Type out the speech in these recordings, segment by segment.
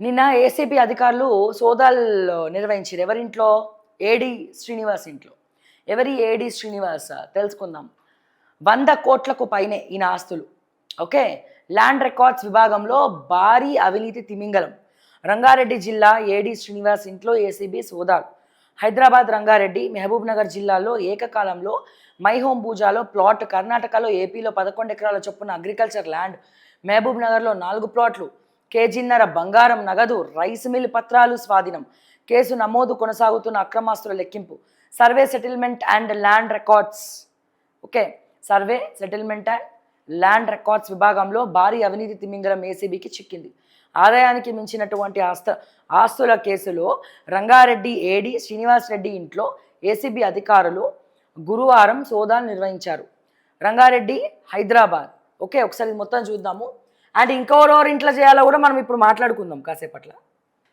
నిన్న ఏసీబీ అధికారులు సోదాలు నిర్వహించారు. ఎవరింట్లో? ఏడి శ్రీనివాస్ ఇంట్లో. ఎవరి ఏడి శ్రీనివాస్? తెలుసుకుందాం. వంద కోట్లకు పైనే ఈయన ఆస్తులు. ఓకే? ల్యాండ్ రికార్డ్స్ విభాగంలో భారీ అవినీతి తిమింగలం. రంగారెడ్డి జిల్లా ఏడి శ్రీనివాస్ ఇంట్లో ఏసీబీ సోదాలు. హైదరాబాద్ రంగారెడ్డి మహబూబ్ నగర్ జిల్లాలో ఏకకాలంలో మైహోం పూజాలో ప్లాట్ కర్ణాటకలో ఏపీలో పదకొండు ఎకరాల చొప్పున అగ్రికల్చర్ ల్యాండ్ మహబూబ్ నగర్లో నాలుగు ప్లాట్లు. కేజీన్నర బంగారం నగదు రైస్ మిల్ పత్రాలు స్వాధీనం. కేసు నమోదు కొనసాగుతున్న అక్రమాస్తుల లెక్కింపు. Survey settlement and land records. Okay survey settlement and land records విభాగంలో భారీ అవినీతి తిమింగలం ఏసీబీకి చిక్కింది. ఆదాయానికి మించినటువంటి ఆస్త ఆస్తుల కేసులో రంగారెడ్డి ఏడి శ్రీనివాస్ రెడ్డి ఇంట్లో ఏసీబీ అధికారులు గురువారం సోదాలు నిర్వహించారు. రంగారెడ్డి హైదరాబాద్. ఓకే ఒకసారి మొత్తం చూద్దాము. అండ్ ఇంకెవరెవరు ఇంట్లో చేయాలో కూడా మనం ఇప్పుడు మాట్లాడుకుందాం కాసేపట్ల.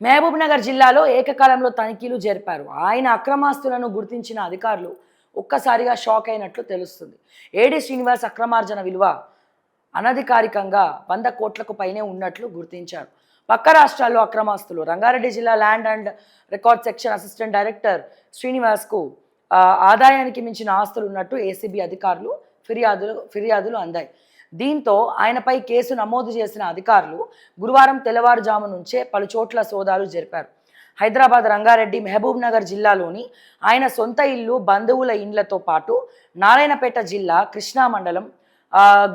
మహబూబ్ నగర్ జిల్లాలో ఏకకాలంలో తనిఖీలు జరిపారు. ఆయన అక్రమాస్తులను గుర్తించిన అధికారులు ఒక్కసారిగా షాక్ అయినట్లు తెలుస్తుంది. ఏడి శ్రీనివాస్ అక్రమార్జన విలువ అనధికారికంగా వంద కోట్లకు పైనే ఉన్నట్లు గుర్తించారు. పక్క రాష్ట్రాల్లో అక్రమాస్తులు రంగారెడ్డి జిల్లా land and record section assistant director శ్రీనివాస్కు ఆదాయానికి మించిన ఆస్తులు ఉన్నట్టు ఏసీబీ అధికారులు ఫిర్యాదులు ఫిర్యాదులు అందాయి. దీంతో ఆయనపై కేసు నమోదు చేసిన అధికారులు గురువారం తెల్లవారుజాము నుంచే పలు చోట్ల సోదాలు జరిపారు. హైదరాబాద్ రంగారెడ్డి మహబూబ్ నగర్ జిల్లాలోని ఆయన సొంత ఇల్లు బంధువుల ఇండ్లతో పాటు నారాయణపేట జిల్లా కృష్ణా మండలం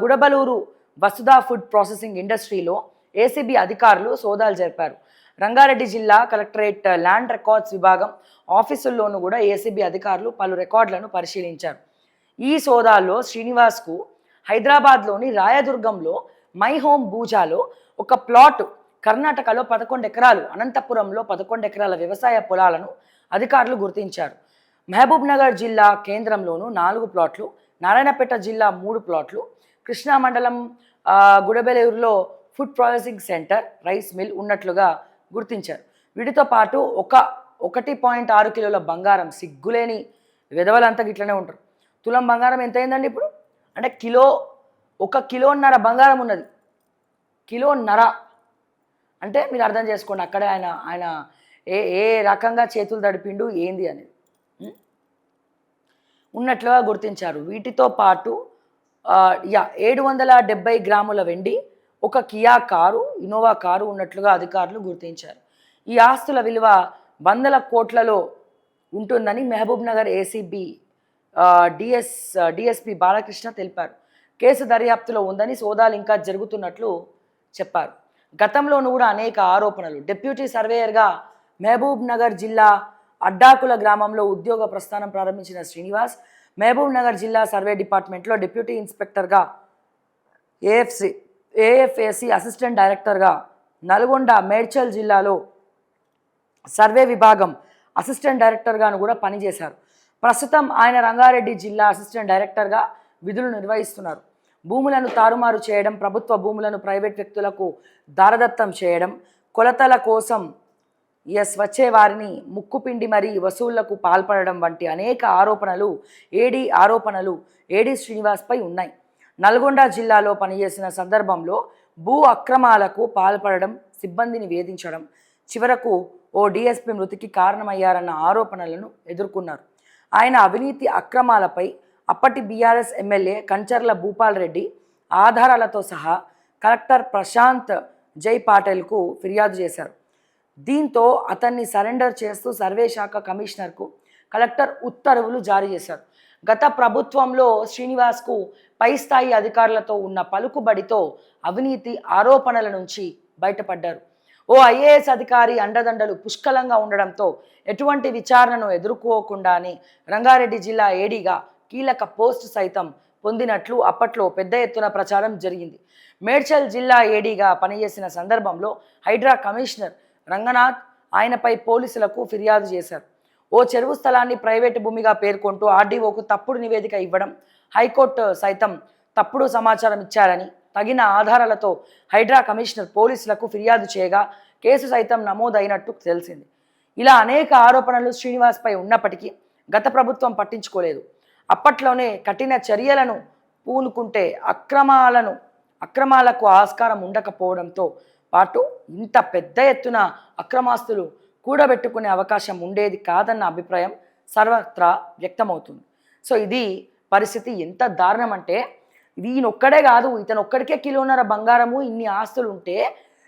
గుడబలూరు వసుధా ఫుడ్ ప్రాసెసింగ్ ఇండస్ట్రీలో ఏసీబీ అధికారులు సోదాలు జరిపారు. రంగారెడ్డి జిల్లా కలెక్టరేట్ ల్యాండ్ రికార్డ్స్ విభాగం ఆఫీసుల్లోనూ కూడా ఏసీబీ అధికారులు పలు రికార్డులను పరిశీలించారు. ఈ సోదాల్లో శ్రీనివాస్కు హైదరాబాద్లోని రాయదుర్గంలో మై హోమ్ భూజాలో ఒక ప్లాట్ కర్ణాటకలో పదకొండు ఎకరాలు అనంతపురంలో పదకొండు ఎకరాల వ్యవసాయ పొలాలను అధికారులు గుర్తించారు. మహబూబ్ నగర్ జిల్లా కేంద్రంలోను నాలుగు ప్లాట్లు నారాయణపేట జిల్లా మూడు ప్లాట్లు కృష్ణా మండలం గుడబెలూరులో food processing centre rice mill ఉన్నట్లుగా గుర్తించారు. వీటితో పాటు ఒక ఒకటి పాయింట్ ఆరు కిలోల బంగారం సిగ్గులేని విధవలంతా ఇట్లనే ఉంటారు. తులం బంగారం ఎంత అయిందండి ఇప్పుడు? అంటే కిలో ఒక కిలోన్నర బంగారం ఉన్నది. కిలోన్నర అంటే మీరు అర్థం చేసుకోండి అక్కడే ఆయన ఆయన ఏ ఏ రకంగా చేతులు తడిపిండు ఏంది అనేది. ఉన్నట్లుగా గుర్తించారు. వీటితో పాటు యా ఏడు వందల డెబ్బై గ్రాముల వెండి ఒక కియా కారు ఇనోవా కారు ఉన్నట్లుగా అధికారులు గుర్తించారు. ఈ ఆస్తుల విలువ వందల కోట్లలో ఉంటుందని Mahabubnagar ACB DS DSP Balakrishna తెలిపారు. కేసు దర్యాప్తులో ఉందని సోదాలు ఇంకా జరుగుతున్నట్లు చెప్పారు. గతంలోనూ కూడా అనేక ఆరోపణలు. డిప్యూటీ సర్వేయర్గా మహబూబ్ నగర్ జిల్లా అడ్డాకుల గ్రామంలో ఉద్యోగ ప్రస్థానం ప్రారంభించిన శ్రీనివాస్ మహబూబ్ నగర్ జిల్లా సర్వే డిపార్ట్మెంట్లో డిప్యూటీ ఇన్స్పెక్టర్గా ఏఎఫ్సి ఏఎఫ్ఏసి అసిస్టెంట్ డైరెక్టర్గా నల్గొండ మేడ్చల్ జిల్లాలో సర్వే విభాగం అసిస్టెంట్ డైరెక్టర్గాను కూడా పనిచేశారు. ప్రస్తుతం ఆయన రంగారెడ్డి జిల్లా అసిస్టెంట్ డైరెక్టర్గా విధులు నిర్వహిస్తున్నారు. భూములను తారుమారు చేయడం ప్రభుత్వ భూములను ప్రైవేట్ వ్యక్తులకు దారదత్తం చేయడం కొలతల కోసం ఎస్ వచ్చే వారిని ముక్కుపిండి మరీ వసూళ్ళకు పాల్పడడం వంటి అనేక ఆరోపణలు ఏడీ ఆరోపణలు ఏడీ శ్రీనివాస్పై ఉన్నాయి. నల్గొండ జిల్లాలో పనిచేసిన సందర్భంలో భూ అక్రమాలకు పాల్పడడం సిబ్బందిని వేధించడం చివరకు ఓ డిఎస్పీ మృతికి కారణమయ్యారన్న ఆరోపణలను ఎదుర్కొన్నారు. ఆయన అవినీతి అక్రమాలపై అప్పటి బీఆర్ఎస్ ఎమ్మెల్యే కంచర్ల భూపాల్ రెడ్డి ఆధారాలతో సహా కలెక్టర్ ప్రశాంత్ జై పాటేల్కు ఫిర్యాదు చేశారు. దీంతో అతన్ని సరెండర్ చేస్తూ సర్వే శాఖ కమిషనర్కు కలెక్టర్ ఉత్తర్వులు జారీ చేశారు. గత ప్రభుత్వంలో శ్రీనివాస్కు పై స్థాయి అధికారులతో ఉన్న పలుకుబడితో అవినీతి ఆరోపణల నుంచి బయటపడ్డారు. ఓ ఐఏఎస్ అధికారి అండదండలు పుష్కలంగా ఉండడంతో ఎటువంటి విచారణను ఎదుర్కోకుండానే రంగారెడ్డి జిల్లా ఏడీగా కీలక పోస్ట్ సైతం పొందినట్లు అప్పట్లో పెద్ద ఎత్తున ప్రచారం జరిగింది. మేడ్చల్ జిల్లా ఏడీగా పనిచేసిన సందర్భంలో హైడ్రా కమిషనర్ రంగనాథ్ ఆయనపై పోలీసులకు ఫిర్యాదు చేశారు. ఓ చెరువు స్థలాన్ని ప్రైవేటు భూమిగా పేర్కొంటూ ఆర్డీఓకు తప్పుడు నివేదిక ఇవ్వడం హైకోర్టు సైతం తప్పుడు సమాచారం ఇచ్చారని తగిన ఆధారాలతో హైడ్రా కమిషనర్ పోలీసులకు ఫిర్యాదు చేయగా కేసు సైతం నమోదైనట్టు తెలిసింది. ఇలా అనేక ఆరోపణలు శ్రీనివాస్పై ఉన్నప్పటికీ గత ప్రభుత్వం పట్టించుకోలేదు. అప్పట్లోనే కఠిన చర్యలను పూనుకుంటే అక్రమాలను అక్రమాలకు ఆస్కారం ఉండకపోవడంతో పాటు ఇంత పెద్ద ఎత్తున అక్రమాస్తులు కూడబెట్టుకునే అవకాశం ఉండేది కాదన్న అభిప్రాయం సర్వత్రా వ్యక్తమవుతుంది. సో ఇది పరిస్థితి ఎంత దారుణం అంటే ఇది ఈయనొక్కడే కాదు ఇతను ఒక్కడికే కిలోన్నర బంగారము ఇన్ని ఆస్తులు ఉంటే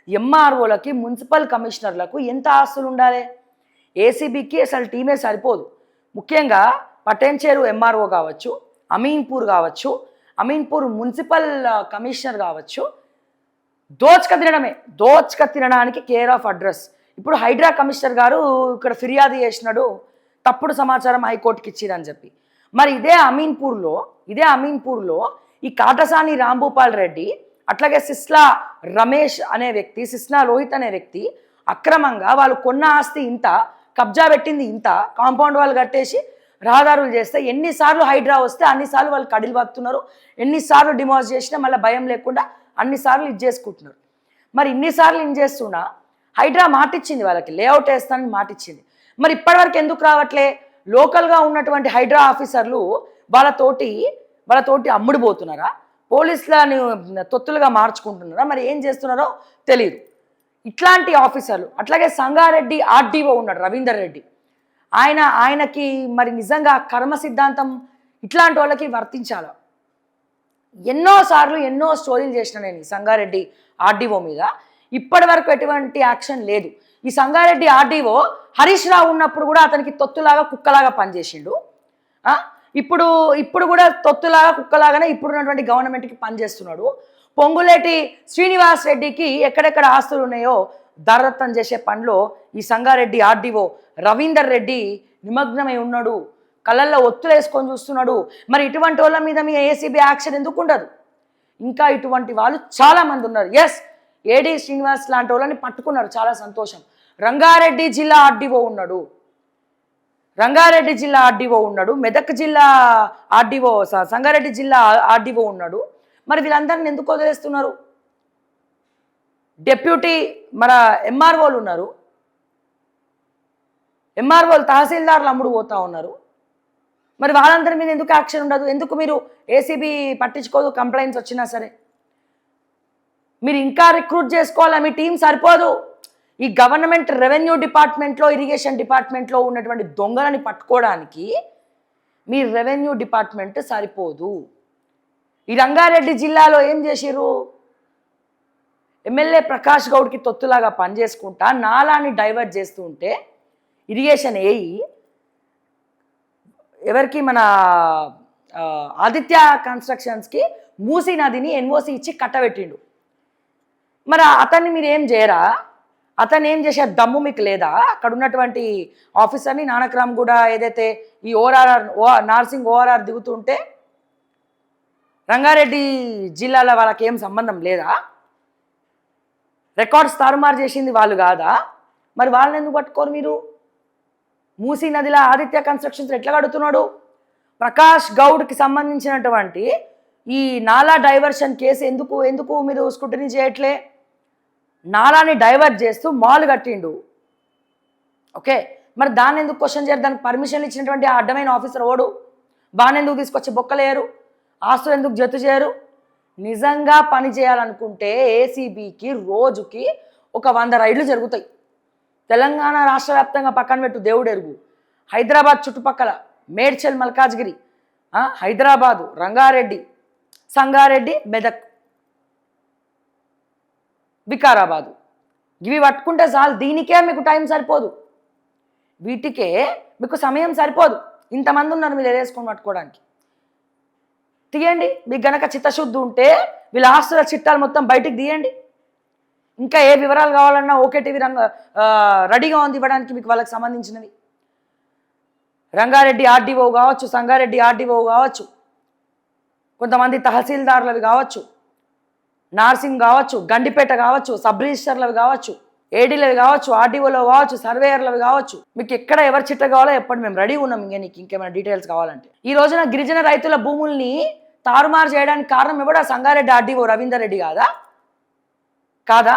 ఎంఆర్ఓలకి మున్సిపల్ కమిషనర్లకు ఎంత ఆస్తులు ఉండాలి ఏసీబీకి అసలు టీమే సరిపోదు. ముఖ్యంగా పటేంచేరు ఎంఆర్ఓ కావచ్చు అమీన్పూర్ కావచ్చు అమీన్పూర్ మున్సిపల్ కమిషనర్ కావచ్చు. దోచక తినడమే. దోచక తినడానికి కేర్ ఆఫ్ అడ్రస్. ఇప్పుడు హైడ్రా కమిషనర్ గారు ఇక్కడ ఫిర్యాదు చేసినాడు. తప్పుడు సమాచారం హైకోర్టుకి ఇచ్చిరని చెప్పి. మరి ఇదే అమీన్పూర్లో ఇదే అమీన్పూర్లో ఈ కాటసాని రాంభూపాల్ రెడ్డి అట్లాగే సిస్లా రమేష్ అనే వ్యక్తి సిస్లా రోహిత్ అనే వ్యక్తి అక్రమంగా వాళ్ళు కొన్న ఆస్తి ఇంత కబ్జా పెట్టింది ఇంత కాంపౌండ్ వాళ్ళు కట్టేసి రహదారులు చేస్తే ఎన్నిసార్లు హైడ్రా వస్తే అన్నిసార్లు వాళ్ళు కడిలు పడుతున్నారు ఎన్నిసార్లు డిమాజ్ చేసినా మళ్ళీ భయం లేకుండా అన్నిసార్లు ఇది చేసుకుంటున్నారు. మరి ఇన్నిసార్లు ఇన్ చేస్తున్నా హైడ్రా మాటిచ్చింది వాళ్ళకి లేఅవుట్ వేస్తానని మాటిచ్చింది. మరి ఇప్పటివరకు ఎందుకు రావట్లే? లోకల్గా ఉన్నటువంటి హైడ్రా ఆఫీసర్లు వాళ్ళతోటి వాళ్ళతోటి అమ్ముడుపోతున్నారా? పోలీసులని తొత్తులుగా మార్చుకుంటున్నారా? మరి ఏం చేస్తున్నారో తెలియదు ఇట్లాంటి ఆఫీసర్లు అట్లాగే సంగారెడ్డి ఆర్డీఓ ఉన్నాడు రవీందర్ రెడ్డి. ఆయన ఆయనకి మరి నిజంగా కర్మ సిద్ధాంతం ఇట్లాంటి వాళ్ళకి వర్తించాల? ఎన్నో సార్లు ఎన్నో స్టోరీలు చేసిన నేను ఈ సంగారెడ్డి ఆర్డీఓ మీద. ఇప్పటి వరకు ఎటువంటి యాక్షన్ లేదు. ఈ సంగారెడ్డి ఆర్డీఓ హరీష్ రావు ఉన్నప్పుడు కూడా అతనికి తొత్తులాగా కుక్కలాగా పనిచేసిండు. ఇప్పుడు ఇప్పుడు కూడా తొత్తులాగా కుక్కలాగానే ఇప్పుడున్నటువంటి గవర్నమెంట్కి పనిచేస్తున్నాడు. పొంగులేటి శ్రీనివాస్ రెడ్డికి ఎక్కడెక్కడ ఆస్తులు ఉన్నాయో దరదత్తం చేసే పనిలో ఈ సంగారెడ్డి ఆర్డీఓ రవీందర్ రెడ్డి నిమగ్నమై ఉన్నాడు. కళ్ళల్లో ఒత్తులు వేసుకొని చూస్తున్నాడు. మరి ఇటువంటి వాళ్ళ మీద మీ ఏసీబీ యాక్షన్ ఎందుకు ఉండదు? ఇంకా ఇటువంటి వాళ్ళు చాలా మంది ఉన్నారు ఎస్ ఏడి శ్రీనివాస్ లాంటి వాళ్ళని పట్టుకున్నారు. చాలా సంతోషం. రంగారెడ్డి జిల్లా ఆర్డీఓ ఉన్నాడు. రంగారెడ్డి జిల్లా ఆర్డీఓ ఉన్నాడు. మెదక్ జిల్లా ఆర్డీఓ సంగారెడ్డి జిల్లా ఆర్డీఓ ఉన్నాడు. మరి వీళ్ళందరిని ఎందుకు వదిలేస్తున్నారు? డెప్యూటీ మన ఎంఆర్ఓలు ఉన్నారు. ఎంఆర్ఓలు తహసీల్దార్లు అమ్ముడు పోతా ఉన్నారు. మరి వాళ్ళందరి మీద ఎందుకు యాక్షన్ ఉండదు? ఎందుకు మీరు ఏసీబీ పట్టించుకోదు కంప్లైంట్స్ వచ్చినా సరే? మీరు ఇంకా రిక్రూట్ చేసుకోవాలా? మీ టీం సరిపోదు. ఈ గవర్నమెంట్ రెవెన్యూ డిపార్ట్మెంట్లో ఇరిగేషన్ డిపార్ట్మెంట్లో ఉన్నటువంటి దొంగలని పట్టుకోవడానికి మీ రెవెన్యూ డిపార్ట్మెంట్ సరిపోదు. ఈ రంగారెడ్డి జిల్లాలో ఏం చేసిర్రు? ఎమ్మెల్యే ప్రకాష్ గౌడ్కి తొత్తులాగా పనిచేసుకుంటా నాలాని డైవర్ట్ చేస్తూ ఉంటే ఇరిగేషన్ ఏయి ఎవరికి మన ఆదిత్య కన్స్ట్రక్షన్స్కి మూసీ నదిని ఎన్ఓసి ఇచ్చి కట్టబెట్టిండు. మరి అతన్ని మీరు ఏం చేయరా? అతను ఏం చేసే దమ్ము మీకు లేదా? అక్కడ ఉన్నటువంటి ఆఫీసర్ని నానక్రామ్ కూడా ఏదైతే ఈ ఓఆర్ఆర్ ఓ నార్సింగ్ ఓఆర్ఆర్ దిగుతుంటే రంగారెడ్డి జిల్లాలో వాళ్ళకి ఏం సంబంధం లేదా? రికార్డ్స్ తారుమారు చేసింది వాళ్ళు కాదా? మరి వాళ్ళని ఎందుకు పట్టుకోరు మీరు? మూసీ నదిలో ఆదిత్య కన్స్ట్రక్షన్స్ ఎట్లా కడుతున్నాడు? ప్రకాష్ గౌడ్కి సంబంధించినటువంటి ఈ నాలా డైవర్షన్ కేసు ఎందుకు ఎందుకు మీరు స్క్రూటనీ చేయట్లే? నాలాని డైవర్ట్ చేస్తూ మాల్ కట్టిండు. ఓకే? మరి దాన్ని ఎందుకు క్వశ్చన్ చేయరు? దానికి పర్మిషన్ ఇచ్చినటువంటి ఆ అడ్డమైన ఆఫీసర్ ఓడు బాగా ఎందుకు తీసుకొచ్చి బొక్కలేయరు? ఆస్తులు ఎందుకు జత చేయరు? నిజంగా పని చేయాలనుకుంటే ఏసీబీకి రోజుకి ఒక వంద రైడ్లు జరుగుతాయి. తెలంగాణ రాష్ట్ర వ్యాప్తంగా పక్కన పెట్టు దేవుడెరుగు. హైదరాబాద్ చుట్టుపక్కల మేడ్చల్ మల్కాజ్గిరి హైదరాబాదు రంగారెడ్డి సంగారెడ్డి మెదక్. వికారాబాదు. ఇవి పట్టుకుంటే చాలు దీనికే మీకు టైం సరిపోదు. వీటికే మీకు సమయం సరిపోదు. ఇంతమంది ఉన్నారు మీరు ఎరేసుకొని పట్టుకోవడానికి. తీయండి మీకు గనక చిత్తశుద్ధి ఉంటే వీళ్ళ ఆస్తుల చిట్టాలు మొత్తం బయటికి తీయండి. ఇంకా ఏ వివరాలు కావాలన్నా ఓకే టీవీ రంగ రెడీగా ఉంది ఇవ్వడానికి మీకు వాళ్ళకి సంబంధించినవి. రంగారెడ్డి ఆర్డీఓ కావచ్చు సంగారెడ్డి ఆర్డీఓ కావచ్చు కొంతమంది తహసీల్దార్లవి కావచ్చు. నార్సింగ్ కావచ్చు గండిపేట కావచ్చు సబ్ రిజిస్టర్లవి కావచ్చు ఏడీలవి కావచ్చు ఆర్డీఓలో కావచ్చు సర్వేయర్లవి కావచ్చు మీకు ఎక్కడ ఎవరి చిట్ట కావాలో ఎప్పటి మేము రెడీ ఉన్నాం ఇంకా నీకు ఇంకేమైనా డీటెయిల్స్ కావాలంటే. ఈ రోజున గిరిజన రైతుల భూముల్ని తారుమారు చేయడానికి కారణం ఎవడా? సంగారెడ్డి ఆర్డీఓ రవీందర్ రెడ్డి కాదా? కాదా?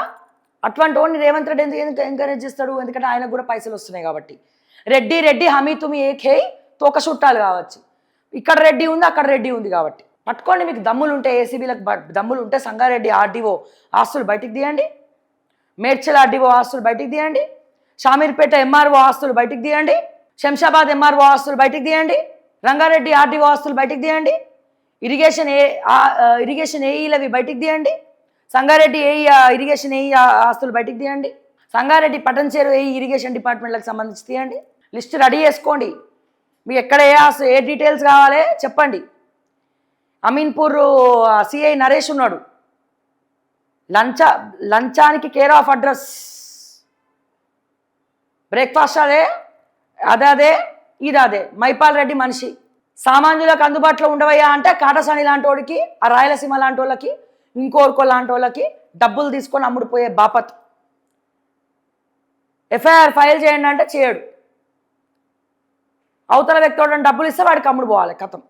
అటువంటి వాడిని రేవంత్ రెడ్డి ఎందుకు ఎందుకు ఎంకరేజ్ చేస్తాడు? ఎందుకంటే ఆయనకు కూడా పైసలు వస్తున్నాయి కాబట్టి. రెడ్డి రెడ్డి హమీ తుమి ఏకే తోక చుట్టాలు కావచ్చు. ఇక్కడ రెడ్డి ఉంది అక్కడ రెడ్డి ఉంది కాబట్టి. పట్టుకోండి మీకు దమ్ములు ఉంటే ఏసీబీలకు దమ్ములు ఉంటే సంగారెడ్డి ఆర్డీఓ ఆస్తులు బయటికి తీయండి. మేడ్చల్ ఆర్డీఓ ఆస్తులు బయటికి తీయండి. షామీర్పేట ఎంఆర్ఓ ఆస్తులు బయటికి తీయండి. శంషాబాద్ ఎంఆర్ఓ ఆస్తులు బయటికి తీయండి. రంగారెడ్డి ఆర్డీఓ ఆస్తులు బయటికి తీయండి. ఇరిగేషన్ ఏ ఇరిగేషన్ ఏఈలవి బయటికి తీయండి. సంగారెడ్డి ఏఈ ఇరిగేషన్ ఏఈ ఆస్తులు బయటికి తీయండి. సంగారెడ్డి పటన్చేరు ఏఈ ఇరిగేషన్ డిపార్ట్మెంట్లకు సంబంధించి తీయండి. లిస్ట్ రెడీ చేసుకోండి. మీకు ఎక్కడ ఏ ఆస్తు ఏ డీటెయిల్స్ కావాలి చెప్పండి. అమీన్పూర్ సిఐ నరేష్ ఉన్నాడు. లంచ లంచానికి కేర్ ఆఫ్ అడ్రస్ బ్రేక్ఫాస్ట్ అదే అదే అదే ఇది అదే. మైపాల్ రెడ్డి మనిషి. సామాన్యులకు అందుబాటులో ఉండవయ్యా అంటే కాటసాని లాంటి వాడికి ఆ రాయలసీమ లాంటి వాళ్ళకి ఇంకోరుకో లాంటి వాళ్ళకి డబ్బులు తీసుకొని అమ్ముడుపోయే బాపత్. ఎఫ్ఐఆర్ ఫైల్ చేయండి అంటే చేయడు. అవతల వ్యక్తి డబ్బులు ఇస్తే వాడికి అమ్ముడు పోవాలి కథం.